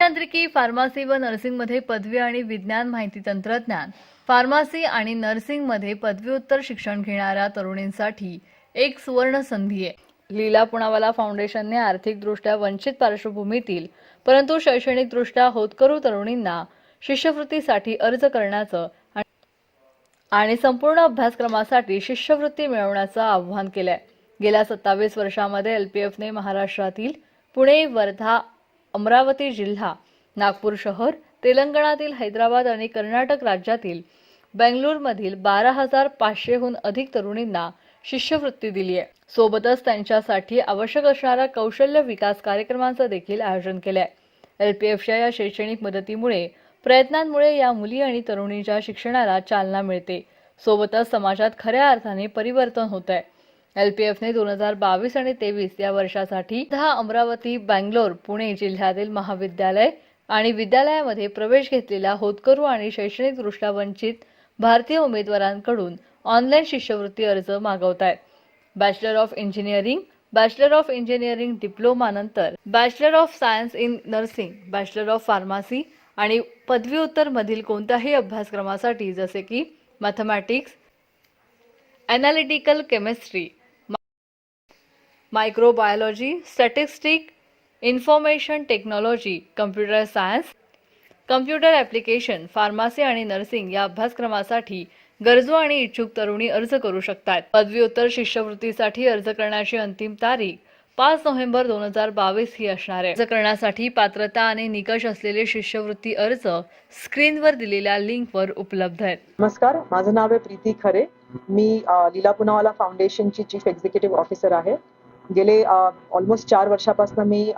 अभियांत्रिकी फार्मसी व नर्सिंगमध्ये पदवी आणि विज्ञान माहिती तंत्रज्ञान. फार्मसी आणि नर्सिंगमध्ये पदव्युत्तर शिक्षण घेणाऱ्या तरुणींसाठी एक सुवर्ण संधी आहे. लीला पुणावाला फाउंडेशनने आर्थिकदृष्ट्या वंचित पार्श्वभूमीतील परंतु शैक्षणिकदृष्ट्या होतकरू तरुणींना शिष्यवृत्तीसाठी अर्ज करण्याचं आणि- संपूर्ण अभ्यासक्रमासाठी शिष्यवृत्ती मिळवण्याचं आवाहन केलंय. गेल्या सत्तावीस वर्षामध्ये एलपीएफने महाराष्ट्रातील पुणे वर्धा अमरावती जिल्हा नागपूर शहर तेलंगणातील हैदराबाद आणि कर्नाटक राज्यातील बेंगळूरमधील बारा हजार पाचशेहून अधिक तरुणींना शिष्यवृत्ती दिली आहे सोबतच त्यांच्यासाठी आवश्यक असणाऱ्या कौशल्य विकास कार्यक्रमांचं देखील आयोजन केलं आहे एल पी एफच्या या शैक्षणिक मदतीमुळे प्रयत्नांमुळे या मुली आणि तरुणींच्या शिक्षणाला चालना मिळते. सोबतच समाजात खऱ्या अर्थाने परिवर्तन होत आहे एलपीएफने दोन हजार बावीस आणि तेवीस या वर्षासाठी दहा अमरावती बँगलोर पुणे जिल्ह्यातील महाविद्यालय आणि विद्यालयामध्ये प्रवेश घेतलेल्या होतकरू आणि शैक्षणिकदृष्ट्या वंचित भारतीय उमेदवारांकडून ऑनलाईन शिष्यवृत्ती अर्ज मागवत आहेत bachelor of engineering bachelor of engineering डिप्लोमानंतर bachelor of science in nursing bachelor of pharmacy आणि पदव्युत्तर मधील कोणत्याही अभ्यासक्रमासाठी जसे की mathematics analytical chemistry microbiology statistic information technology computer science computer application pharmacy आणि नर्सिंग या अभ्यासक्रमासाठी गरजू आणि इच्छुक तरुणी अर्ज करू शकतात. पदव्युत्तर शिष्यवृत्तीसाठी अर्ज करण्याची अंतिम तारीख पाच नोव्हेंबर दोन हजार बावीस ही असणार आहे. अर्ज करण्यासाठी पात्रता आणि निकष असलेले शिष्यवृत्ती अर्ज स्क्रीनवर दिलेल्या लिंकवर उपलब्ध आहेत. नमस्कार माझं नाव आहे प्रीती खरे. मी लीला पुनावाला फाउंडेशनची चीफ एक्झिक्युटिव्ह ऑफिसर आहे. गेले ऑलमोस्ट चार वर्षापासून मी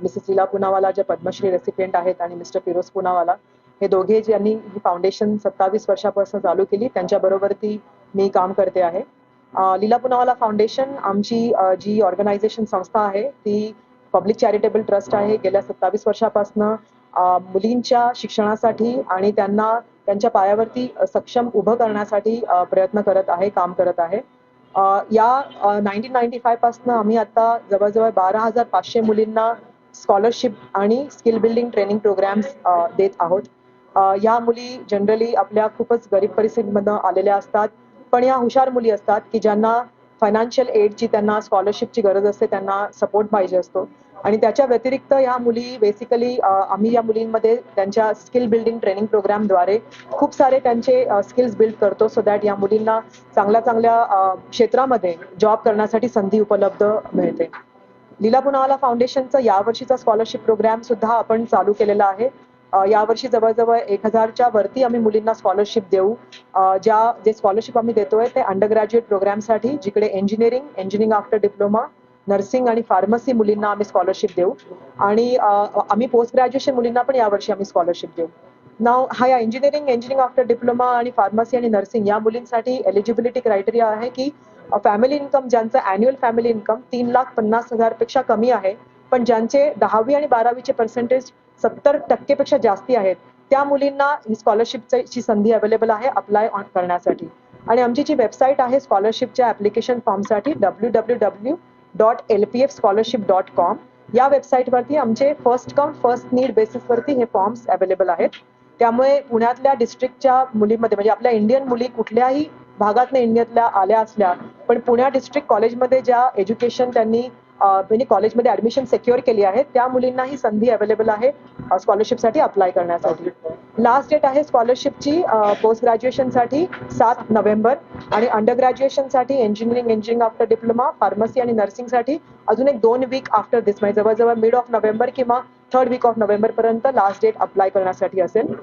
मिसेस लीला पुनावाला ज्या पद्मश्री रेसिपियंट आहेत आणि मिस्टर फिरोज पुनावाला हे दोघे ज्यांनी ही फाउंडेशन सत्तावीस वर्षापासून चालू केली त्यांच्याबरोबर ती मी काम करते आहे. लीला पुनावाला फाउंडेशन आमची जी ऑर्गनायझेशन संस्था आहे ती पब्लिक चॅरिटेबल ट्रस्ट आहे. गेल्या सत्तावीस वर्षापासून मुलींच्या शिक्षणासाठी आणि त्यांना त्यांच्या पायावरती सक्षम उभं करण्यासाठी प्रयत्न करत आहे काम करत आहे. या नाईन्टीन नाईन्टी फायपासून आम्ही आता जवळजवळ बारा हजार पाचशे मुलींना स्कॉलरशिप आणि स्किल बिल्डिंग ट्रेनिंग प्रोग्राम्स देत आहोत. या मुली जनरली आपल्या खूपच गरीब परिस्थितीमधनं आलेल्या असतात. पण या हुशार मुली असतात की ज्यांना फायनान्शियल एडची त्यांना स्कॉलरशिपची गरज असते त्यांना सपोर्ट पाहिजे असतो. आणि त्याच्या व्यतिरिक्त या मुली बेसिकली आम्ही या मुलींमध्ये त्यांच्या स्किल बिल्डिंग ट्रेनिंग प्रोग्रामद्वारे खूप सारे त्यांचे स्किल्स बिल्ड करतो सो दॅट या मुलींना चांगल्या चांगल्या क्षेत्रामध्ये जॉब करण्यासाठी संधी उपलब्ध मिळते. लीला पुनावाला फाउंडेशनचा यावर्षीचा स्कॉलरशिप प्रोग्राम सुद्धा आपण चालू केलेला आहे. यावर्षी जवळजवळ एक हजारच्या वरती आम्ही मुलींना स्कॉलरशिप देऊ. ज्या जे स्कॉलरशिप आम्ही देतोय ते अंडर ग्रॅज्युएट प्रोग्रामसाठी जिकडे engineering engineering after diploma nursing आणि फार्मसी मुलींना आम्ही स्कॉलरशिप देऊ. आणि आम्ही पोस्ट ग्रॅज्युएशन मुलींना पण यावर्षी आम्ही स्कॉलरशिप देऊ. नाव हा या इंजिनिअरिंग इंजिनिअरिंग आफ्टर डिप्लोमा आणि फार्मसी आणि नर्सिंग या मुलींसाठी एलिजिबिलिटी क्रायटेरिया आहे की फॅमिली इन्कम ज्यांचं अॅन्युअल फॅमिली इन्कम तीन लाख पन्नास हजारपेक्षा कमी आहे पण ज्यांचे दहावी आणि बारावीचे पर्सेंटेज सत्तर टक्केपेक्षा जास्ती आहेत त्या मुलींना ही स्कॉलरशिपची संधी अवेलेबल आहे अप्लाय करण्यासाठी. आणि आमची जी वेबसाईट आहे स्कॉलरशिपच्या application फॉर्मसाठी W W W dot L P F scholarship dot com या वेबसाईटवरती आमचे फर्स्ट कम फर्स्ट नीड बेसिसवरती हे फॉर्म्स अवेलेबल आहेत. त्यामुळे पुण्यातल्या डिस्ट्रिक्टच्या मुलीमध्ये म्हणजे आपल्या इंडियन मुली कुठल्याही भागातल्या इंडियातल्या आल्या असल्या पण पुण्या डिस्ट्रिक्ट कॉलेजमध्ये ज्या एज्युकेशन त्यांनी म्हणजे कॉलेजमध्ये ऍडमिशन सेक्युअर केली आहे त्या मुलींना ही संधी अवेलेबल आहे स्कॉलरशिपसाठी अप्लाय करण्यासाठी. लास्ट डेट आहे स्कॉलरशिपची पोस्ट ग्रॅज्युएशनसाठी सात नोव्हेंबर आणि under ग्रॅज्युएशनसाठी engineering engineering after diploma pharmacy आणि नर्सिंगसाठी अजून एक दोन वीक आफ्टर दिस म्हणजे जवळजवळ मिड ऑफ नोव्हेंबर किंवा थर्ड वीक ऑफ नोव्हेंबर पर्यंत लास्ट डेट अप्लाय करण्यासाठी असेल.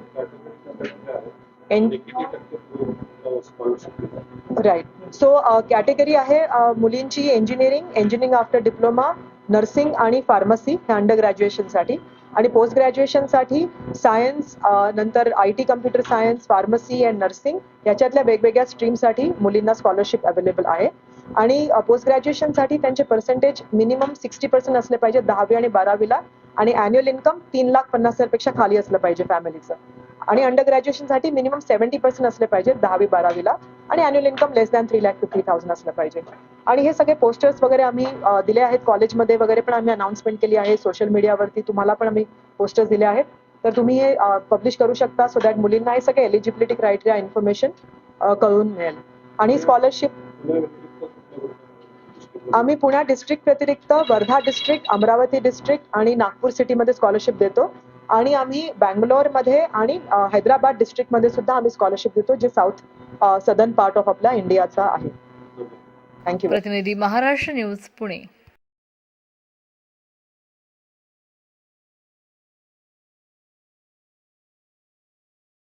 राईट सो कॅटेगरी आहे मुलींची engineering engineering after diploma nursing आणि फार्मसी ह्या अंडर ग्रॅज्युएशनसाठी आणि पोस्ट ग्रॅज्युएशनसाठी सायन्स नंतर I T computer science pharmacy and nursing याच्यातल्या वेगवेगळ्या स्ट्रीमसाठी मुलींना स्कॉलरशिप अवेलेबल आहे. आणि पोस्ट ग्रॅज्युएशनसाठी त्यांचे पर्सेंटेज मिनिमम सिक्स्टी पर्सेंट असले पाहिजे दहावी आणि बारावीला. आणि अॅन्युअल इन्कम तीन लाख पन्नास हजारपेक्षा खाली असलं पाहिजे फॅमिलीचं आणि अंडर ग्रॅज्युएशनसाठी मिनिमम सेव्हन्टी पर्सेंट असले पाहिजे दहावी बारावीला. आणि annual income less than three lakh fifty thousand असलं पाहिजे. आणि हे सगळे पोस्टर्स वगैरे आम्ही दिले आहेत. कॉलेजमध्ये वगैरे पण आम्ही अनाउन्समेंट केली आहे. सोशल मीडियावरती तुम्हाला पण आम्ही पोस्टर्स दिले आहेत. तर तुम्ही हे पब्लिश करू शकता सो दॅट मुलींना हे सगळे एलिजिबिलिटी क्रायटेरिया इन्फॉर्मेशन कळून मिळेल. आणि स्कॉलरशिप आम्ही पुण्या डिस्ट्रिक्ट व्यतिरिक्त वर्धा डिस्ट्रिक्ट अमरावती डिस्ट्रिक्ट आणि नागपूर सिटीमध्ये स्कॉलरशिप देतो. आणि आम्ही बँगलोरमध्ये आणि हैदराबाद डिस्ट्रिक्टमध्ये सुद्धा आम्ही स्कॉलरशिप देतो जे साऊथ सदर्न पार्ट ऑफ आपल्या इंडियाचा आहे. थँक्यू प्रतिनिधी महाराष्ट्र न्यूज पुणे.